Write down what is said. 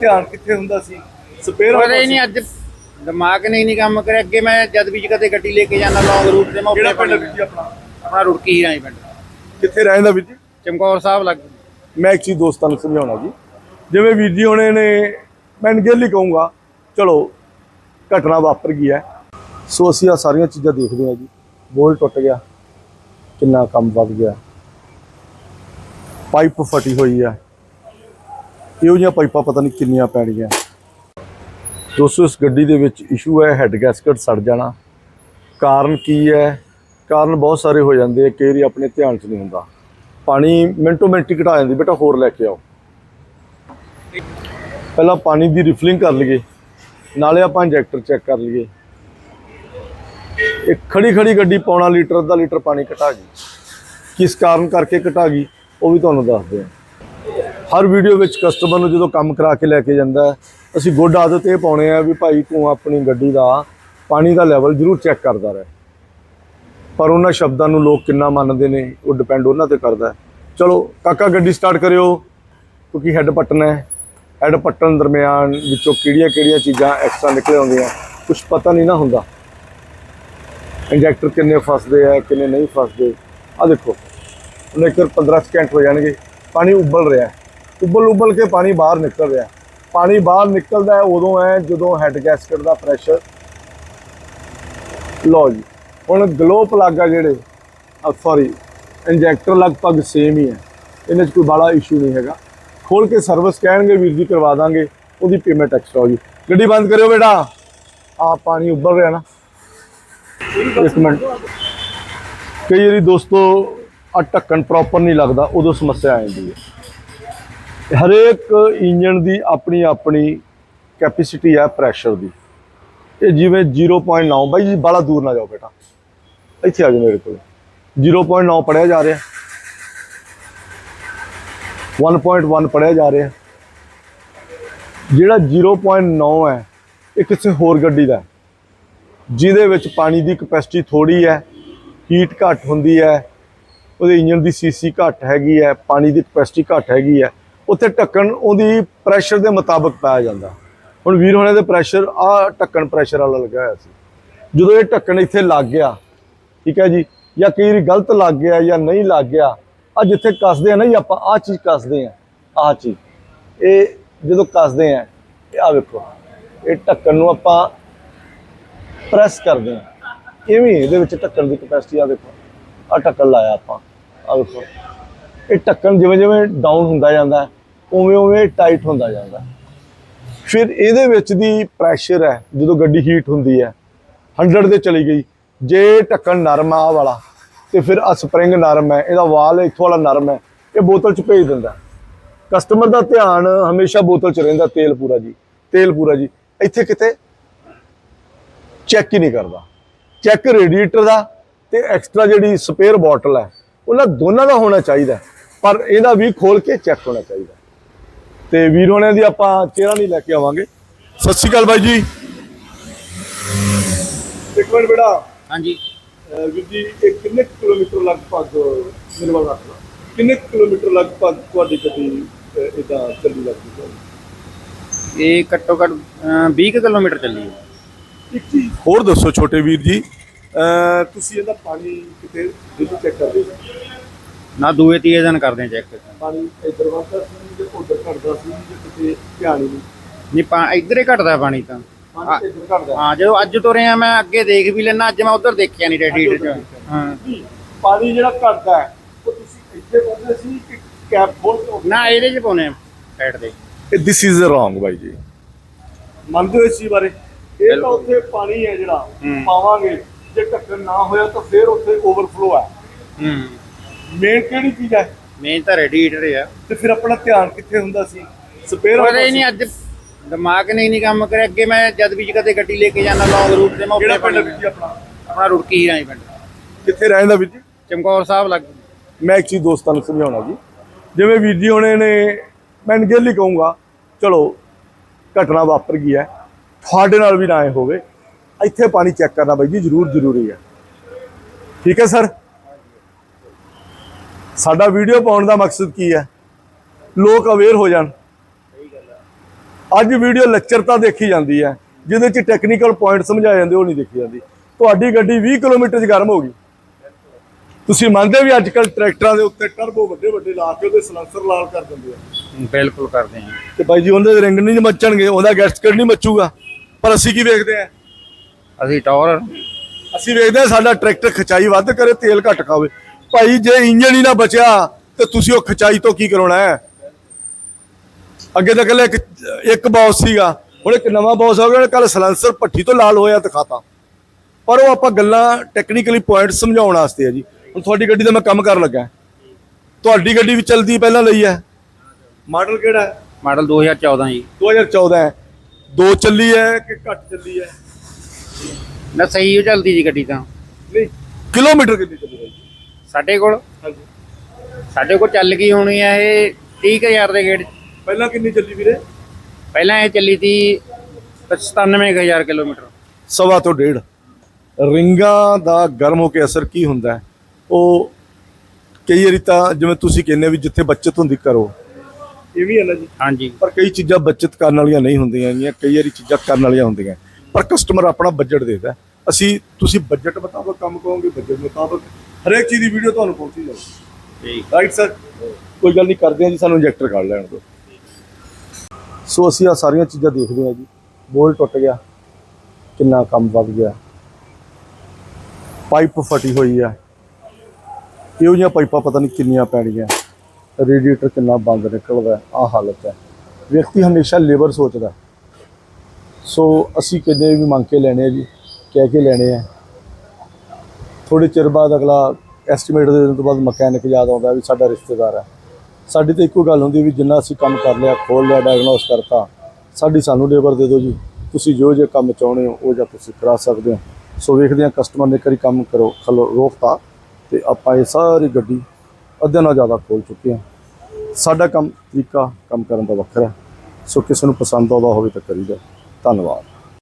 ਧਿਆਨ ਕਿੱਥੇ ਹੁੰਦਾ ਸੀ? ਸਪੇਅਰ ਪਤਾ ਹੀ ਨਹੀਂ ਅੱਜ ਦਿਮਾਗ ਨੇ ਹੀ ਨਹੀਂ ਕੰਮ ਕਰਿਆ। ਅੱਗੇ ਮੈਂ ਜਦ ਵੀ ਕਦੇ ਗੱਡੀ ਲੈ ਕੇ ਜਾਂਦਾ ਲੌਂਗ ਰੂਟ ਤੇ ਮੈਂ ਕਿਹੜਾ ਪਿੰਡ ਜੀ ਆਪਣਾ? ਆਪਣਾ ਰੁੜਕੀ ਹੀ ਪਿੰਡ। ਕਿੱਥੇ ਰਹਿੰਦਾ ਵੀਰ ਜੀ? ਚਮਕੌਰ ਸਾਹਿਬ ਲੱਗ ਮੈਂ ਇੱਕ ਚੀਜ਼ ਦੋਸਤਾਂ ਨੂੰ ਸਮਝਾਉਣਾ ਜੀ। ਜਿਵੇਂ ਵੀਰ ਜੀ ਹੋਣੇ ਨੇ ਮੈਂ ਅਣਗਹਿਲੀ ਕਹੂੰਗਾ ਚਲੋ ਘਟਨਾ ਵਾਪਰ ਗਈ ਹੈ। ਸੋ ਅਸੀਂ ਆ ਸਾਰੀਆਂ ਚੀਜ਼ਾਂ ਦੇਖਦੇ ਹਾਂ ਜੀ। ਬੋਲ ਟੁੱਟ ਗਿਆ। ਕਿੰਨਾ ਕੰਮ ਵੱਧ ਗਿਆ। ਪਾਈਪ ਫਟੀ ਹੋਈ ਹੈ। ਇਹੋ ਜਿਹੀਆਂ ਪਾਈਪਾਂ ਪਤਾ ਨਹੀਂ ਕਿੰਨੀਆਂ ਪੈਣੀਆਂ। ਦੋਸਤੋ, ਇਸ ਗੱਡੀ ਦੇ ਵਿੱਚ ਇਸ਼ੂ ਹੈ ਹੈੱਡ ਗੈਸਕਟ ਸੜ ਜਾਣਾ। ਕਾਰਨ ਕੀ ਹੈ? ਕਾਰਨ ਬਹੁਤ ਸਾਰੇ ਹੋ ਜਾਂਦੇ ਆ, ਕਈ ਵਾਰੀ ਆਪਣੇ ਧਿਆਨ 'ਚ ਨਹੀਂ ਹੁੰਦਾ। ਪਾਣੀ ਮਿੰਟੋ ਮਿੰਟ ਹੀ ਘਟਾ ਜਾਂਦੀ, ਬੇਟਾ ਹੋਰ ਲੈ ਕੇ ਆਓ। ਪਹਿਲਾਂ ਪਾਣੀ ਦੀ ਰਿਫਲਿੰਗ ਕਰ ਲਈਏ, ਨਾਲੇ ਆਪਾਂ ਇੰਜੈਕਟਰ ਚੈੱਕ ਕਰ ਲਈਏ। ਇੱਕ ਖੜੀ ਖੜੀ ਗੱਡੀ ਪੌਣਾ ਲੀਟਰ, ਅੱਧਾ ਲੀਟਰ ਪਾਣੀ ਘਟਾ ਗਈ। ਕਿਸ ਕਾਰਨ ਕਰਕੇ ਘਟਾ ਗਈ, ਉਹ ਵੀ ਤੁਹਾਨੂੰ ਦੱਸਦੇ ਹਾਂ ਹਰ ਵੀਡੀਓ ਵਿੱਚ ਕਸਟਮਰ ਨੂੰ ਜਦੋਂ ਕੰਮ ਕਰਾ ਕੇ ਲੈ ਕੇ ਜਾਂਦਾ ਅਸੀਂ ਗੁੱਡ ਆਦਤ ਇਹ ਪਾਉਣੇ ਆ ਵੀ ਭਾਈ ਤੂੰ ਆਪਣੀ ਗੱਡੀ ਦਾ ਪਾਣੀ ਦਾ ਲੈਵਲ ਜ਼ਰੂਰ ਚੈੱਕ ਕਰਦਾ ਰਹੇ। ਪਰ ਉਹਨਾਂ ਸ਼ਬਦਾਂ ਨੂੰ ਲੋਕ ਕਿੰਨਾ ਮੰਨਦੇ ਨੇ, ਉਹ ਡਿਪੈਂਡ ਉਹਨਾਂ ਤੇ ਕਰਦਾ ਚਲੋ, ਕਾਕਾ ਗੱਡੀ ਸਟਾਰਟ ਕਰਿਓ, ਕਿਉਂਕਿ ਹੈੱਡ ਪੱਟਣਾ ਹੈ। ਹੈੱਡ ਪੱਟਣ ਦਰਮਿਆਨ ਵਿੱਚੋਂ ਕਿਹੜੀਆਂ ਕਿਹੜੀਆਂ ਚੀਜ਼ਾਂ ਐਕਸਟਰਾ ਨਿਕਲੇ ਆਉਂਦੀਆਂ ਕੁਝ ਪਤਾ ਨਹੀਂ ਨਾ ਹੁੰਦਾ। ਇੰਜੈਕਟਰ ਕਿੰਨੇ ਫਸਦੇ ਆ, ਕਿੰਨੇ ਨਹੀਂ ਫਸਦੇ। ਆ ਦੇਖੋ ਉਹਨੇ ਇੱਕ 15 ਸਕਿੰਟ ਹੋ ਜਾਣਗੇ, ਪਾਣੀ ਉਬਲ ਰਿਹਾ ਹੈ। ਉਬਲ ਉਬਲ ਕੇ ਪਾਣੀ ਬਾਹਰ ਨਿਕਲ ਰਿਹਾ। ਪਾਣੀ ਬਾਹਰ ਨਿਕਲਦਾ ਹੈ, ਉਦੋਂ ਹੈ ਜਦੋਂ ਹੈੱਡ ਗੈਸਕਟ ਦਾ ਪ੍ਰੈਸ਼ਰ ਲਓ ਜੀ, ਹੁਣ ਗਲੋ ਪਲੱਗ ਆ ਜਿਹੜੇ ਸੌਰੀ ਇੰਜੈਕਟਰ ਲਗਭਗ ਸੇਮ ਹੀ ਹੈ। ਇਹਨਾਂ 'ਚ ਕੋਈ ਬੜਾ ਇਸ਼ੂ ਨਹੀਂ ਹੈਗਾ। ਖੋਲ ਕੇ ਸਰਵਿਸ ਕਹਿਣਗੇ, ਵੀਰ ਜੀ ਕਰਵਾ ਦਾਂਗੇ, ਉਹਦੀ ਪੇਮੈਂਟ ਐਕਸਟਰਾ ਹੋ ਜੀ ਗੱਡੀ ਬੰਦ ਕਰਿਓ ਬੇਟਾ। ਆ ਪਾਣੀ ਉੱਬਲ ਰਿਹਾ ਨਾ। ਇੱਕ ਮਿੰਟ। ਕਈ ਵਾਰੀ ਦੋਸਤੋ ਆ ਢੱਕਣ ਪ੍ਰੋਪਰ ਨਹੀਂ ਲੱਗਦਾ, ਉਦੋਂ ਸਮੱਸਿਆ ਆ ਜਾਂਦੀ ਹੈ। ਹਰੇਕ ਇੰਜਨ ਦੀ ਆਪਣੀ ਆਪਣੀ ਕੈਪੈਸਿਟੀ ਹੈ ਪ੍ਰੈਸ਼ਰ ਦੀ। ਇਹ ਜਿਵੇਂ 0.9 ਬਾਈ ਜੀ ਬਾਲਾ ਦੂਰ ਨਾ ਜਾਓ ਬੇਟਾ। ਇੱਥੇ ਆ ਜਾਓ ਮੇਰੇ ਕੋਲ। 0.9 ਪੜਿਆ ਜਾ ਰਿਹਾ। 1.1 ਪੜਿਆ ਜਾ ਰਿਹਾ। ਜਿਹੜਾ 0.9 ਹੈ, ਇਹ ਕਿਸੇ ਹੋਰ ਗੱਡੀ ਦਾ ਜਿਹਦੇ ਵਿੱਚ ਪਾਣੀ ਦੀ ਕਪੈਸਿਟੀ ਥੋੜੀ ਹੈ ਹੀਟ ਘੱਟ ਹੁੰਦੀ ਹੈ, ਉਹਦੇ ਇੰਜਨ ਦੀ ਸੀਸੀ ਘੱਟ ਹੈਗੀ ਹੈ, ਪਾਣੀ ਦੀ ਕਪੈਸਿਟੀ ਘੱਟ ਹੈਗੀ ਹੈ। ਉੱਥੇ ਢੱਕਣ, ਉਹਦੀ ਪ੍ਰੈਸ਼ਰ ਦੇ ਮੁਤਾਬਕ ਪਾਇਆ ਜਾਂਦਾ। ਹੁਣ ਵੀਰ ਹੋਣੇ ਦੇ ਪ੍ਰੈਸ਼ਰ ਆ ਢੱਕਣ ਪ੍ਰੈਸ਼ਰ ਵਾਲਾ ਲੱਗਾ ਹੋਇਆ ਸੀ। ਜਦੋਂ ਇਹ ਢੱਕਣ ਇੱਥੇ ਲੱਗ ਗਿਆ, ਠੀਕ ਹੈ ਜੀ, ਜਾਂ ਕਈ ਵਾਰੀ ਗਲਤ ਲੱਗ ਗਿਆ ਜਾਂ ਨਹੀਂ ਲੱਗ ਗਿਆ ਆ ਜਿੱਥੇ ਕੱਸਦੇ ਆ ਨਾ ਜੀ, ਆਪਾਂ ਆ ਚੀਜ਼ ਕੱਸਦੇ ਆ ਆ ਚੀਜ਼। ਇਹ ਜਦੋਂ ਕੱਸਦੇ ਆ, ਇਹ ਆ ਵੇਖੋ, ਇਹ ਢੱਕਣ ਨੂੰ ਆਪਾਂ ਪ੍ਰੈਸ ਕਰਦੇ ਆ। ਇਵੇਂ ਇਹਦੇ ਵਿੱਚ ਢੱਕਣ ਦੀ ਕਪੈਸਿਟੀ ਆ ਦੇਖੋ ਆ ਢੱਕਣ ਲਾਇਆ ਆਪਾਂ ਆ ਵੇਖੋ। ਇਹ ਢੱਕਣ ਜਿਵੇਂ ਜਿਵੇਂ ਡਾਊਨ ਹੁੰਦਾ ਜਾਂਦਾ ਉਵੇਂ ਉਵੇਂ ਟਾਈਟ ਹੁੰਦਾ ਜਾਂਦਾ। ਫਿਰ ਇਹਦੇ ਵਿੱਚ ਦੀ ਪ੍ਰੈਸ਼ਰ ਹੈ, ਜਦੋਂ ਗੱਡੀ ਹੀਟ ਹੁੰਦੀ ਹੈ 100 ਤੇ ਚਲੀ ਗਈ, ਜੇ ਢੱਕਣ ਨਰਮ ਆ ਆਹ ਵਾਲਾ, ਤੇ ਫਿਰ ਆ ਸਪਰਿੰਗ ਨਰਮ ਹੈ, ਇਹਦਾ ਵਾਲ ਇੱਥੋਂ ਵਾਲਾ ਨਰਮ ਹੈ, ਇਹ ਬੋਤਲ ਚ ਭੇਜ ਦਿੰਦਾ। ਕਸਟਮਰ ਦਾ ਧਿਆਨ ਹਮੇਸ਼ਾ ਬੋਤਲ ਚ ਰਹਿੰਦਾ, ਤੇਲ ਪੂਰਾ ਜੀ, ਤੇਲ ਪੂਰਾ ਜੀ। ਇੱਥੇ ਕਿਤੇ ਚੈੱਕ ਹੀ ਨਹੀਂ ਕਰਦਾ। ਚੈੱਕ ਰੇਡੀਏਟਰ ਦਾ ਤੇ ਐਕਸਟਰਾ ਜਿਹੜੀ ਸਪੇਅਰ ਬੋਟਲ ਹੈ, ਉਹਨਾਂ ਦੋਨਾਂ ਦਾ ਹੋਣਾ ਚਾਹੀਦਾ, ਪਰ ਇਹਦਾ ਵੀ ਖੋਲ ਕੇ ਚੈੱਕ ਹੋਣਾ ਚਾਹੀਦਾ। ਤੇ ਵੀਰ ਹੋਣਿਆਂ ਦੀ ਆਪਾਂ ਚਿਹਰਾ ਨਹੀਂ ਲੈ ਕੇ ਆਵਾਂਗੇ। ਸਤਿ ਸ਼੍ਰੀ ਅਕਾਲ ਬਾਈ ਜੀ। ਇੱਕ ਮਿੰਟ ਬੇੜਾ ਹਾਂਜੀ। ਵੀਰ ਜੀ ਇਹ ਕਿੰਨੇ ਕੁ ਕਿਲੋਮੀਟਰ ਲਗਭਗ ਮੇਰੇ ਵੱਲ ਰੱਖ ਲਓ ਕਿੰਨੇ ਕੁ ਕਿਲੋਮੀਟਰ ਲਗਭਗ ਤੁਹਾਡੀ ਗੱਡੀ ਇਦਾਂ ਚੱਲੀ ਲੱਗਦੀ ਹੈ? ਇਹ ਘੱਟੋ ਘੱਟ ਅਹ, 20 ਕੁ ਕਿਲੋਮੀਟਰ ਚੱਲੀ ਹੈ। ਇੱਕ ਚੀਜ਼ ਹੋਰ ਦੱਸੋ ਛੋਟੇ ਵੀਰ ਜੀ। ਤੁਸੀਂ ਇਹਦਾ ਪਾਣੀ ਕਿਤੇ ਡੇਲੀ ਚੈੱਕ ਕਰਦੇ ਹੋ ਨਾ ਦੂਏ ਤੀਏ ਦਿਨ ਕਰਦੇ ਚੈੱਕ ਪਾਣੀ ਇੱਧਰ ਵੱਧਦਾ ਸੀ ਜਾਂ ਉੱਧਰ ਘਟਦਾ ਸੀ ਜਾਂ ਕਿਤੇ ਧਿਆਨ ਹੀ ਨਹੀਂ? ਨਹੀਂ ਪਾ ਇੱਧਰ ਹੀ ਘਟਦਾ ਪਾਣੀ ਤਾਂ। ਪਾਣੀ ਇੱਧਰ ਘਟਦਾ। ਹਾਂ ਜਦੋਂ ਅੱਜ ਤੁਰੇ ਆ ਮੈਂ ਅੱਗੇ ਦੇਖ ਵੀ ਲੈਣਾ ਅੱਜ ਮੈਂ ਉਧਰ ਦੇਖਿਆ ਨਹੀਂ ਰੈਡੀਏਟਰ ਚ। ਹਾਂ। ਪਾਣੀ ਜਿਹੜਾ ਘਟਦਾ ਹੈ ਉਹ ਤੁਸੀਂ ਇੱਥੇ ਪਾਉਂਦੇ ਸੀ ਕਿ ਕੈਪ ਕੇ ਨਾ ਇਹਦੇ ਚ ਪਾਉਨੇ ਸਾਈਡ ਤੇ। ਇਹ ਦਿਸ ਇਜ਼ ਰੋਂਗ ਬਾਈ ਜੀ। ਮੰਨਦੇ ਹੋ ਇਸ ਚੀਜ਼ ਬਾਰੇ? ਇਹ ਤਾਂ ਉੱਥੇ ਪਾਣੀ ਹੈ ਜਿਹੜਾ। ਪਾਵਾਂਗੇ। ਜੇ ਢੱਕਣ ਨਾ ਹੋਇਆ ਤਾਂ ਫਿਰ ਉੱਥੇ ਓਵਰਫਲੋ ਹੈ। ਹੂੰ। ਮੇਨ ਕਿਹੜੀ ਚੀਜ਼ ਹੈ ਮੇਨ ਤਾਂ ਰੈਡੀਏਟਰ ਆ। ਤੇ ਫਿਰ ਆਪਣਾ ਧਿਆਨ ਕਿੱਥੇ ਹੁੰਦਾ ਸੀ? ਸਪੇਅਰ ਪਤਾ ਹੀ ਨਹੀਂ ਅੱਜ ਦਿਮਾਗ ਨੇ ਹੀ ਨਹੀਂ ਕੰਮ ਕਰਿਆ। ਅੱਗੇ ਮੈਂ ਜਦ ਵੀ ਕਦੇ ਗੱਡੀ ਲੈ ਕੇ ਜਾਂਦਾ ਲੌਂਗ ਰੂਟ ਤੇ ਮੈਂ ਕਿਹੜਾ ਪਿੰਡ ਹੈ ਵੀਰ ਜੀ ਆਪਣਾ? ਆਪਣਾ ਰੁੜਕੀ ਹੀ ਪਿੰਡ। ਕਿੱਥੇ ਰਹਿੰਦਾ ਵੀਰ ਜੀ? ਚਮਕੌਰ ਸਾਹਿਬ ਲੱਗ ਮੈਂ ਇੱਕ ਚੀਜ਼ ਦੋਸਤਾਂ ਨੂੰ ਸਮਝਾਉਣਾ ਜੀ। ਜਿਵੇਂ ਵੀਰ ਜੀ ਹੋਣੇ ਨੇ ਮੈਂ ਅਣਗਹਿਲੀ ਕਹੂੰਗਾ ਚਲੋ ਘਟਨਾ ਵਾਪਰ ਗਈ ਹੈ। ਤੁਹਾਡੇ ਨਾਲ ਵੀ ਨਾ ਹੋਵੇ। ਇੱਥੇ ਪਾਣੀ ਚੈੱਕ ਕਰਨਾ ਬਾਈ ਜੀ ਜ਼ਰੂਰ ਜ਼ਰੂਰੀ ਹੈ। ਠੀਕ ਹੈ ਸਰ ਸਾਡਾ ਵੀਡੀਓ ਪਾਉਣ ਦਾ ਮਕਸਦ ਕੀ ਹੈ? ਲੋਕ ਅਵੇਅਰ ਹੋ ਜਾਣ। ਅੱਜ ਵੀਡੀਓ ਲੈਕਚਰ ਤਾਂ ਦੇਖੀ ਜਾਂਦੀ ਹੈ। ਜਿਹਦੇ ਚ ਟੈਕਨੀਕਲ ਪੁਆਇੰਟ ਸਮਝਾਏ ਜਾਂਦੇ ਉਹ ਨਹੀਂ ਦੇਖੀ ਜਾਂਦੀ। ਤੁਹਾਡੀ ਗੱਡੀ 20 ਕਿਲੋਮੀਟਰ 'ਚ ਗਰਮ ਹੋ ਗਈ। ਤੁਸੀਂ ਮੰਨਦੇ ਵੀ ਅੱਜ ਕੱਲ ਟਰੈਕਟਰਾਂ ਦੇ ਉੱਤੇ ਟਰਬੋ ਵੱਡੇ ਵੱਡੇ ਲਾ ਕੇ ਉਹਦੇ ਸਲੈਂਸਰ ਲਾਲ ਕਰ ਦਿੰਦੇ ਆ? ਬਿਲਕੁਲ ਕਰਦੇ ਹਾਂ। ਤੇ ਬਾਈ ਜੀ ਉਹਦੇ ਰਿੰਗ ਨਹੀਂ ਮੱਚਣਗੇ ਉਹਦਾ ਗੈਸਕਟ ਨਹੀਂ ਮੱਚੂਗਾ। ਪਰ ਅਸੀਂ ਕੀ ਵੇਖਦੇ ਆ ਅਸੀਂ ਟੌਰ। ਅਸੀਂ ਵੇਖਦੇ ਆ ਸਾਡਾ ਟਰੈਕਟਰ ਖਚਾਈ ਵੱਧ ਕਰੇ ਤੇਲ ਘੱਟ ਖਾਵੇ। ਭਾਈ ਜੇ ਇੰਜਨ ਹੀ ਨਾ ਬਚਿਆ ਤੇ ਤੁਸੀਂ ਉਹ ਖਚਾਈ ਤੋਂ ਕੀ ਕਰਾਉਣਾ ਹੈ? ਅੱਗੇ ਤਾਂ ਕੱਲੇ ਇੱਕ ਇੱਕ ਬੌਸ ਸੀਗਾ। ਹੁਣ ਇੱਕ ਨਵਾਂ ਬੌਸ ਹੋ ਗਿਆ ਕੱਲ ਸਲੈਂਸਰ ਭੱਠੀ ਤੋਂ ਲਾਲ ਹੋਇਆ ਦਿਖਾਤਾ। ਪਰ ਉਹ ਆਪਾਂ ਗੱਲਾਂ ਟੈਕਨੀਕਲੀ ਪੁਆਇੰਟ ਸਮਝਾਉਣ ਵਾਸਤੇ ਆ ਜੀ। ਹੁਣ ਤੁਹਾਡੀ ਗੱਡੀ ਦਾ ਮੈਂ ਕੰਮ ਕਰਨ ਲੱਗਾ। ਤੁਹਾਡੀ ਗੱਡੀ ਵੀ ਚਲਦੀ ਪਹਿਲਾਂ ਲਈ ਹੈ। ਮਾਡਲ ਕਿਹੜਾ ਹੈ? ਮਾਡਲ 2014 ਜੀ। 2014 ਹੈ। ਦੋ ਚੱਲੀ ਹੈ ਕਿ ਘੱਟ ਚੱਲੀ ਹੈ? ਨਾ ਸਹੀ ਉਹ ਚੱਲਦੀ ਜੀ ਗੱਡੀ ਤਾਂ। ਨਹੀਂ ਕਿਲੋਮੀਟਰ ਕਿੰਨੀ ਚੱਲੀ ਹੈ ਸਾਡੇ ਕੋਲ? ਹਾਂਜੀ। ਸਾਡੇ ਕੋਲ ਚੱਲ ਗਈ ਹੋਣੀ ਹੈ ਇਹ 30000 ਦੇ ਗੇੜ। ਪਹਿਲਾਂ ਕਿੰਨੀ ਚੱਲੀ ਵੀਰੇ? ਪਹਿਲਾਂ ਇਹ ਚੱਲੀ ਸੀ 97000 ਕਿਲੋਮੀਟਰ। ਸਵਾ ਤੋਂ ਡੇਢ। ਰਿੰਗਾਂ ਦਾ ਗਰਮ ਹੋ ਕੇ ਅਸਰ ਕੀ ਹੁੰਦਾ? ਹੈ ਉਹ ਕਈ ਵਾਰੀ ਤਾਂ ਜਿਵੇਂ ਤੁਸੀਂ ਕਹਿੰਦੇ ਵੀ ਜਿੱਥੇ ਬੱਚਤ ਹੁੰਦੀ ਕਰੋ। ਇਹ ਵੀ ਹੈ ਨਾ ਜੀ। ਹਾਂਜੀ। ਪਰ ਕਈ ਚੀਜ਼ਾਂ ਬੱਚਤ ਕਰਨ ਵਾਲੀਆਂ ਨਹੀਂ ਹੁੰਦੀਆਂ ਗੀਆਂ ਕਈ ਵਾਰੀ ਚੀਜ਼ਾਂ ਕਰਨ ਵਾਲੀਆਂ ਹੁੰਦੀਆਂ। ਪਰ ਕਸਟਮਰ ਆਪਣਾ ਬਜਟ ਦੇਦਾ। ਅਸੀਂ ਤੁਸੀਂ ਬਜਟ ਮੁਤਾਬਕ ਕੰਮ ਕਹੋਗੇ ਬਜਟ ਮੁਤਾਬਕ ਹਰੇਕ ਚੀਜ਼ ਦੀ ਵੀਡੀਓ ਤੁਹਾਨੂੰ ਪਹੁੰਚੀ ਜਾਊਗੀ। ਠੀਕ। ਰਾਈਟ ਸਰ ਕੋਈ ਗੱਲ ਨਹੀਂ ਕਰਦੇ ਆ ਜੀ ਸਾਨੂੰ ਇੰਜੈਕਟਰ ਕੱਢ ਲੈਣ ਦਿਓ। ਸੋ ਅਸੀਂ ਆ ਸਾਰੀਆਂ ਚੀਜ਼ਾਂ ਦੇਖਦੇ ਆ ਜੀ। ਬੋਲ ਟੁੱਟ ਗਿਆ। ਕਿੰਨਾ ਕੰਮ ਵੱਧ ਗਿਆ। ਪਾਈਪ ਫਟੀ ਹੋਈ ਆ। ਇਹੋ ਜਿਹੀਆਂ ਪਾਈਪਾਂ ਪਤਾ ਨਹੀਂ ਕਿੰਨੀਆਂ ਪੈਣੀਆਂ। ਰੇਡੀਏਟਰ ਕਿੰਨਾ ਬੰਦ ਨਿਕਲਦਾ ਆ ਹਾਲਤ ਹੈ। ਵਿਅਕਤੀ ਹਮੇਸ਼ਾ ਲੇਬਰ ਸੋਚਦਾ। ਸੋ ਅਸੀਂ ਕਹਿੰਦੇ ਵੀ ਮੰਗ ਕੇ ਲੈਣੇ ਆ ਜੀ ਕਹਿ ਕੇ ਲੈਣੇ ਆ। ਥੋੜੇ ਚਿਰ ਬਾਅਦ ਅਗਲਾ ਐਸਟੀਮੇਟ ਦੇ ਦੇਣ ਤੋਂ ਬਾਅਦ ਮਕੈਨਿਕ ਯਾਦ ਆਉਂਦਾ ਵੀ ਸਾਡਾ ਰਿਸ਼ਤੇਦਾਰ ਹੈ। ਸਾਡੀ ਤਾਂ ਇੱਕੋ ਗੱਲ ਹੁੰਦੀ ਵੀ ਜਿੰਨਾ ਅਸੀਂ ਕੰਮ ਕਰ ਲਿਆ ਖੋਲ ਲਿਆ ਡਾਇਗਨੋਸ ਕਰਤਾ, ਸਾਡੀ ਸਾਨੂੰ ਲੇਬਰ ਦੇ ਦਿਓ ਜੀ। ਤੁਸੀਂ ਜੋ ਜੇ ਕੰਮ ਚਾਹੁੰਦੇ ਹੋ, ਉਹ ਜਾਂ ਤੁਸੀਂ ਕਰਾ ਸਕਦੇ ਹੋ। ਸੋ ਵੇਖਦੇ ਹਾਂ ਕਸਟਮਰ ਨੇ ਕਰੀ ਕੰਮ ਕਰੋ, ਖਲੋ ਰੋਕਤਾ ਤੇ ਆਪਾਂ ਇਹ ਸਾਰੀ ਗੱਡੀ ਅੱਧੇ ਨਾਲ ਜ਼ਿਆਦਾ ਖੋਲ ਚੁੱਕੇ ਹਾਂ। ਸਾਡਾ ਕੰਮ ਤਰੀਕਾ ਕੰਮ ਕਰਨ ਦਾ ਵੱਖਰਾ ਸੋ ਕਿਸੇ ਨੂੰ ਪਸੰਦ ਆਉਂਦਾ ਹੋਵੇ ਤਾਂ ਕਰੀਦਾ। ਧੰਨਵਾਦ।